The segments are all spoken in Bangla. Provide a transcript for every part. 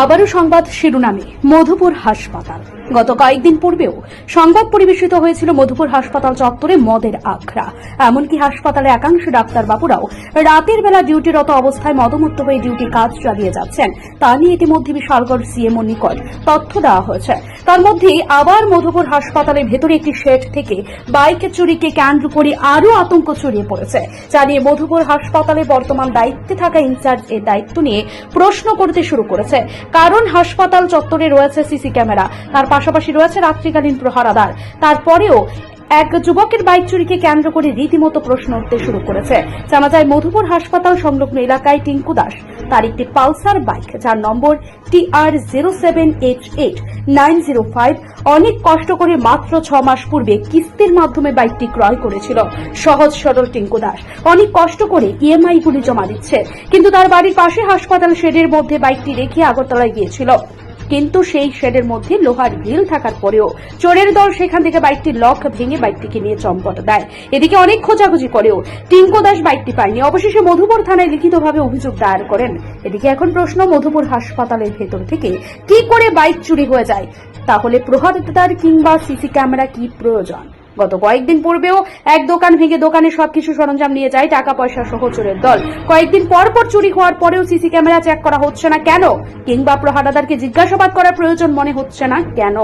আবারও সংবাদ শিরোনামে, মধুপুর হাসপাতাল। গত কয়েকদিন পূর্বেও সংবাদ পরিবেশিত হয়েছিল মধুপুর হাসপাতাল চত্বরে মদের আখড়া। এমনকি হাসপাতালে একাংশ ডাক্তারবাবুরাও রাতের বেলা ডিউটিরত অবস্থায় মদমত্ত হয়ে ডিউটি কাজ চালিয়ে যাচ্ছেন। তা নিয়ে ইতিমধ্যে বিশালগড় সিএমও নিকট তথ্য দেওয়া হয়েছে। তার মধ্যেই আবার মধুপুর হাসপাতালের ভেতরে একটি শেড থেকে বাইক চুরিকে কেন্দ্র করে আরও আতঙ্ক ছড়িয়ে পড়েছে। যা নিয়ে মধুপুর হাসপাতালে বর্তমান দায়িত্বে থাকা ইনচার্জ এর দায়িত্ব নিয়ে প্রশ্ন করতে শুরু করেছে। কারণ হাসপাতাল চত্বরে রয়েছে সিসি ক্যামেরা। তার পাশাপাশি রয়েছে রাত্রিকালীন প্রহারাদার তারপরেও এক যুবকের বাইক চুরিকে কেন্দ্র করে রীতিমতো প্রশ্ন উঠতে শুরু করেছে। জানা যায়, মধুপুর হাসপাতাল সংলগ্ন এলাকায় টিঙ্কু দাস। তার একটি পালসার বাইক, যার number T R zero seven eight eight nine zero five, অনেক কষ্ট করে মাত্র ছ মাস পূর্বে কিস্তির মাধ্যমে বাইকটি ক্রয় করেছিল। সহজ সরল টিঙ্কু দাস। অনেক কষ্ট করে ইএমআই গুলি জমা দিচ্ছে। কিন্তু তার বাড়ির পাশে হাসপাতাল শেডের মধ্যে বাইকটি রেখে আগরতলায় গিয়েছিল। কিন্তু সেই শেডের মধ্যে লোহার গ্রিল থাকার পরেও চোরের দল সেখান থেকে বাইকটির লক ভেঙে বাইকটিকে নিয়ে চম্পট দেয়। এদিকে অনেক খোঁজাখুঁজি করেও টিঙ্কো দাস বাইকটি পায়নি। অবশেষে মধুপুর থানায় লিখিতভাবে অভিযোগ দায়ের করেন। এদিকে এখন প্রশ্ন, মধুপুর হাসপাতালের ভেতর থেকে কি করে বাইক চুরি হয়ে যায়? তাহলে প্রহারদার কিংবা সিসি ক্যামেরা কি প্রয়োজন? গত কয়েকদিন পূর্বেও এক দোকান ভেঙে দোকানে সবকিছু সরঞ্জাম নিয়ে যায় টাকা পয়সা সহ চোরের দল। কয়েকদিন পর পর চুরি হওয়ার পরেও সিসি ক্যামেরা চেক করা হচ্ছে না কেন? কিংবা প্রহারাদারকে জিজ্ঞাসাবাদ করার প্রয়োজন মনে হচ্ছে না কেন?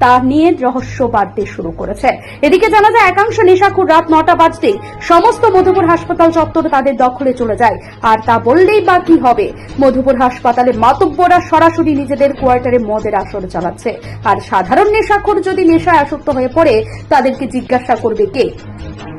তা নিয়ে রহস্য বাড়তে শুরু করেছে। এদিকে জানা যায়, একাংশ নেশাখুর রাত নটা বাজতেই সমস্ত মধুপুর হাসপাতাল চত্বর তাদের দখলে চলে যায়। আর তা বললেই বা কি হবে? মধুপুর হাসপাতালে মাতব্বরা সরাসরি নিজেদের কোয়ার্টারে মদের আসর চালাচ্ছে। আর সাধারণ নেশাখোর যদি নেশায় আসক্ত হয়ে পড়ে, তাদেরকে জিজ্ঞাসা করবে কে?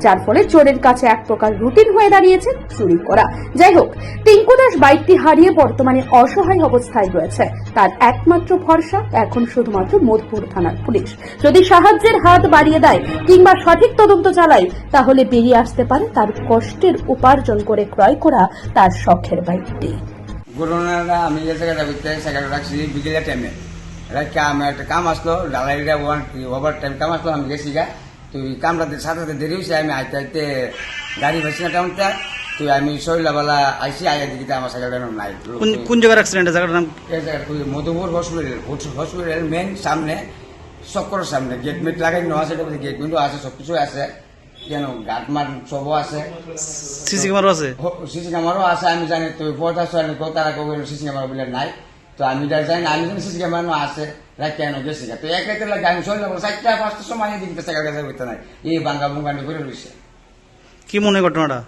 যার ফলে চোরের কাছে এক প্রকার রুটিন হয়ে দাঁড়িয়েছে চুরি করা। যাই হোক টিঙ্কু দাস বাইকটি হারিয়ে বর্তমানে অসহায় অবস্থায় রয়েছে। তার একমাত্র ভরসা এখন শুধুমাত্র মধুপুর থানার পুলিশ। যদি সাহায্যের হাত বাড়িয়ে দেয় কিংবা সঠিক তদন্ত চালায়, তাহলে বেরিয়ে আসতে পারে তার কষ্টের উপার্জন করে ক্রয় করা তার শখের বাইকটি। আমি যে জায়গাটা রাখছি বিকেলের টাইমে একটা কাম আসলো, ডালাইটা ওভার টাইম কাম আসলো, আমি গেছি গা। তুই সাথে সাথে দেরি হয়েছে আমি আইতে আইতে গাড়ি পাইছি না টাউনটা তুই আমি শৈলাবেলা আইসি আইয়া দিকে আমার সাইকেলটা নাই। কোন কোন জায়গার অ্যাক্সিডেন্ট জায়গাটার নাম? এই জায়গায় তুই মধুপুর হসপিটাল হসপিটাল মেন সামনে চক্কর সামনে গেট মেট লাগাই নেওয়া আছে গেট মেটও আছে সব কিছু আছে। কেন গাট মার সবও আছে। সিসি ক্যামেরা আছে? সিসি ক্যামেরাও আছে আমি জানি তো পর্দা সরানি কেউ তারা কেউ সিসি ক্যামেরা বলে নাই। তো আমি যা জানি না, আমি জানি সিসি ক্যামেরা আছে। রাখি কেন গেছি। তো এক রাতে লাগে আমি যাব চারটা পাঁচটার সময় দিকে টাকা গেছে করতে নাই এই বাঙ্গা বুঙ্গানি করে রয়েছে কি মনে ঘটনাটা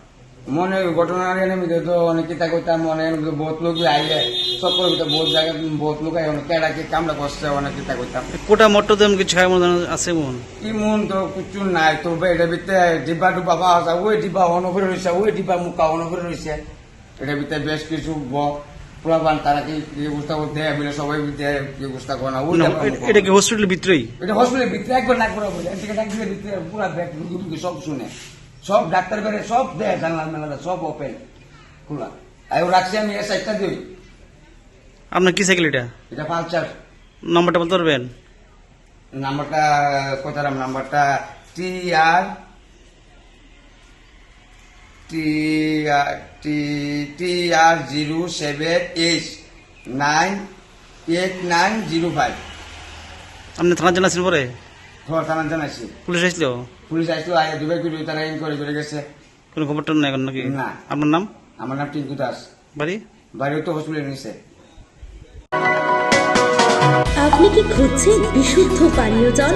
মনে ঘটনা আমি তো অনেক কিতা করতাম মনে বহুত লোক আইলে সব করে বহুত জায়গায় বহুত লোক আই অনেক কেডা কি কামড়া করছে অনেক কিতা করতাম কোটা মট্ট দেম কিছু খায় মনে আছে মন ইমন তো কিছু নাই তো এটা ভিতরে ডিব্বা ডুব্বা পাওয়া যায় ওই ডিব্বা অনভরে রয়েছে ওই ডিব্বা মুখা অনভরে রয়েছে এটা ভিতরে বেশ কিছু তারা কি ব্যবস্থা করতে বলে সবাই ব্যবস্থা করে না। এটা কি হসপিটালের ভিতরেই এটা হসপিটালের ভিতরে একবার না করা বলে এদিকে ডাক্তারের ভিতরে পুরা ব্যাগ রুগী রুগী সব শুনে। সব ডাক্তার করে সব দেয় জানলা মেলা সব ওপেন খোলা। রাখছি আমি দিই। আপনার কি সাইকেল এটা? এটা নাম্বারটা বলতে পারবেন? নাম্বারটা কোথায় নাম্বারটা T R T R T T R zero seven eight nine eight nine zero five আপনি থানা জানাচ্ছেন পরে? খবর থানা জানাইছি পুলিশ আসছিল পুলিশ আসলো আগে দুবার করে তারা ইনকোয়ারি করে গেছে। কোনো খবরটা নাই নাকি? না। আপনার নাম? আমার নাম টিঙ্কু দাস। বাড়ি? বাড়িও তো হসপিটালে নিছে আপনি কি খুঁজছেন বিশুদ্ধ পানীয় জল?